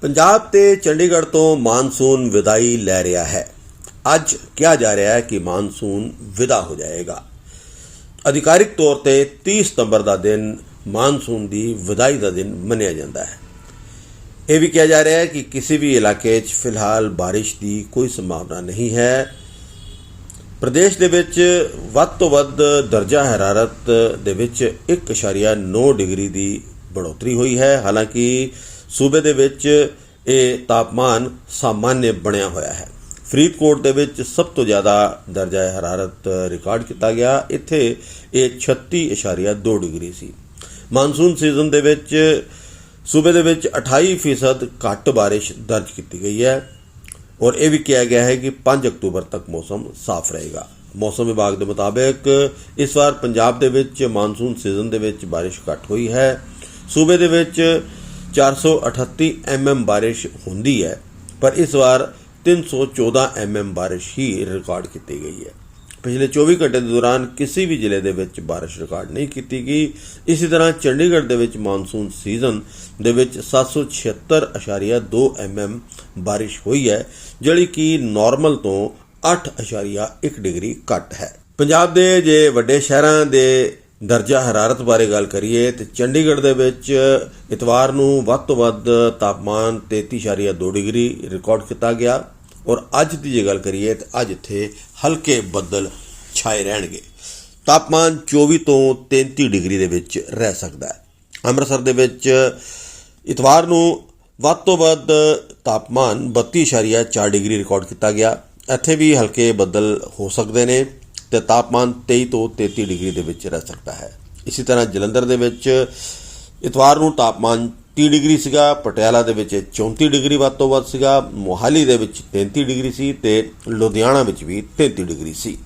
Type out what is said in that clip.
ਪੰਜਾਬ ਤੇ ਚੰਡੀਗੜ੍ਹ ਤੋਂ ਮਾਨਸੂਨ ਵਿਦਾਈ ਲੈ ਰਿਹਾ ਹੈ। ਅੱਜ ਕਿਹਾ ਜਾ ਰਿਹਾ ਹੈ ਕਿ ਮਾਨਸੂਨ ਵਿਦਾ ਹੋ ਜਾਏਗਾ। ਅਧਿਕਾਰਿਕ ਤੌਰ ਤੇ 30 ਸਤੰਬਰ ਦਾ ਦਿਨ ਮਾਨਸੂਨ ਦੀ ਵਿਦਾਈ ਦਾ ਦਿਨ ਮੰਨਿਆ ਜਾਂਦਾ ਹੈ। ਇਹ ਵੀ ਕਿਹਾ ਜਾ ਰਿਹਾ ਹੈ ਕਿ ਕਿਸੇ ਵੀ ਇਲਾਕੇ 'ਚ ਫਿਲਹਾਲ ਬਾਰਿਸ਼ ਦੀ ਕੋਈ ਸੰਭਾਵਨਾ ਨਹੀਂ ਹੈ। ਪ੍ਰਦੇਸ਼ ਦੇ ਵਿੱਚ ਵੱਧ ਤੋਂ ਵੱਧ ਦਰਜਾ ਹਰਾਰਤ ਦੇ ਵਿੱਚ 1.9 ਡਿਗਰੀ ਦੀ ਬੜੋਤਰੀ ਹੋਈ ਹੈ। ਹਾਲਾਂਕਿ ਸੂਬੇ ਦੇ ਵਿੱਚ ਇਹ ਤਾਪਮਾਨ ਸਾਮਾਨਯ ਬਣਿਆ ਹੋਇਆ ਹੈ। ਫਰੀਦਕੋਟ ਦੇ ਵਿੱਚ ਸਭ ਤੋਂ ਜ਼ਿਆਦਾ ਦਰਜਾ ਹਰਾਰਤ ਰਿਕਾਰਡ ਕੀਤਾ ਗਿਆ। ਇੱਥੇ ਇਹ 36.2 ਡਿਗਰੀ ਸੀ। ਮਾਨਸੂਨ ਸੀਜ਼ਨ ਦੇ ਵਿੱਚ ਸੂਬੇ ਦੇ ਵਿੱਚ 28% ਘੱਟ ਬਾਰਿਸ਼ ਦਰਜ ਕੀਤੀ ਗਈ ਹੈ ਔਰ ਇਹ ਵੀ ਕਿਹਾ ਗਿਆ ਹੈ ਕਿ 5 ਅਕਤੂਬਰ ਤੱਕ ਮੌਸਮ ਸਾਫ਼ ਰਹੇਗਾ। ਮੌਸਮ ਵਿਭਾਗ ਦੇ ਮੁਤਾਬਕ ਇਸ ਵਾਰ ਪੰਜਾਬ ਦੇ ਵਿੱਚ ਮਾਨਸੂਨ ਸੀਜ਼ਨ ਦੇ ਵਿੱਚ ਬਾਰਿਸ਼ ਘੱਟ ਹੋਈ ਹੈ। ਸੂਬੇ ਦੇ ਵਿੱਚ 438 ਐਮਐਮ ਬਾਰਿਸ਼ ਹੁੰਦੀ ਹੈ, ਪਰ ਇਸ ਵਾਰ 314 ਐਮਐਮ ਬਾਰਿਸ਼ ਹੀ ਰਿਕਾਰਡ ਕੀਤੀ ਗਈ ਹੈ। ਪਿਛਲੇ 24 ਘੰਟੇ ਦੇ ਦੌਰਾਨ ਕਿਸੇ ਵੀ ਜ਼ਿਲ੍ਹੇ ਦੇ ਵਿੱਚ ਬਾਰਿਸ਼ ਰਿਕਾਰਡ ਨਹੀਂ ਕੀਤੀ ਗਈ। ਇਸੇ ਤਰ੍ਹਾਂ ਚੰਡੀਗੜ੍ਹ ਦੇ ਵਿੱਚ ਮਾਨਸੂਨ ਸੀਜ਼ਨ ਦੇ ਵਿੱਚ 776.2 ਐਮਐਮ ਬਾਰਿਸ਼ ਹੋਈ ਹੈ, ਜਿਹੜੀ ਕਿ ਨਾਰਮਲ ਤੋਂ 8.1 ਡਿਗਰੀ ਘੱਟ ਹੈ। ਪੰਜਾਬ ਦੇ ਜੇ ਵੱਡੇ ਸ਼ਹਿਰਾਂ ਦੇ ਦਰਜਾ ਹਰਾਰਤ ਬਾਰੇ ਗੱਲ ਕਰੀਏ ਤੇ ਚੰਡੀਗੜ੍ਹ ਦੇ ਵਿੱਚ ਇਤਵਾਰ ਨੂੰ ਵੱਧ ਤੋਂ ਵੱਧ ਤਾਪਮਾਨ 33.2 ਡਿਗਰੀ ਰਿਕਾਰਡ ਕੀਤਾ ਗਿਆ ਔਰ ਅੱਜ ਦੀ ਜੇ ਗੱਲ ਕਰੀਏ ਤਾਂ ਅੱਜ ਇੱਥੇ ਹਲਕੇ ਬੱਦਲ ਛਾਏ ਰਹਿਣਗੇ। ਤਾਪਮਾਨ 24 ਤੋਂ 33 ਡਿਗਰੀ ਦੇ ਵਿੱਚ ਰਹਿ ਸਕਦਾ ਹੈ। ਅੰਮ੍ਰਿਤਸਰ ਦੇ ਵਿੱਚ ਇਤਵਾਰ ਨੂੰ ਵੱਧ ਤੋਂ ਵੱਧ ਤਾਪਮਾਨ 32.4 ਡਿਗਰੀ ਰਿਕਾਰਡ ਕੀਤਾ ਗਿਆ। ਇੱਥੇ ਵੀ ਹਲਕੇ ਬੱਦਲ ਹੋ ਸਕਦੇ ਨੇ। ਤੇ ਤਾਪਮਾਨ 23 ਤੋਂ 33 ਡਿਗਰੀ ਦੇ ਵਿੱਚ ਰਹਿ ਸਕਦਾ ਹੈ। ਇਸੇ ਤਰ੍ਹਾਂ ਜਲੰਧਰ ਦੇ ਵਿੱਚ ਇਤਵਾਰ ਨੂੰ ਤਾਪਮਾਨ 30 ਡਿਗਰੀ ਸੀਗਾ, ਪਟਿਆਲਾ ਦੇ ਵਿੱਚ 34 ਡਿਗਰੀ ਵੱਧ ਤੋਂ ਵੱਧ ਸੀਗਾ, ਮੋਹਾਲੀ ਦੇ ਵਿੱਚ 33 ਡਿਗਰੀ ਸੀ ਤੇ ਲੁਧਿਆਣਾ ਵਿੱਚ ਵੀ 33 ਡਿਗਰੀ ਸੀ।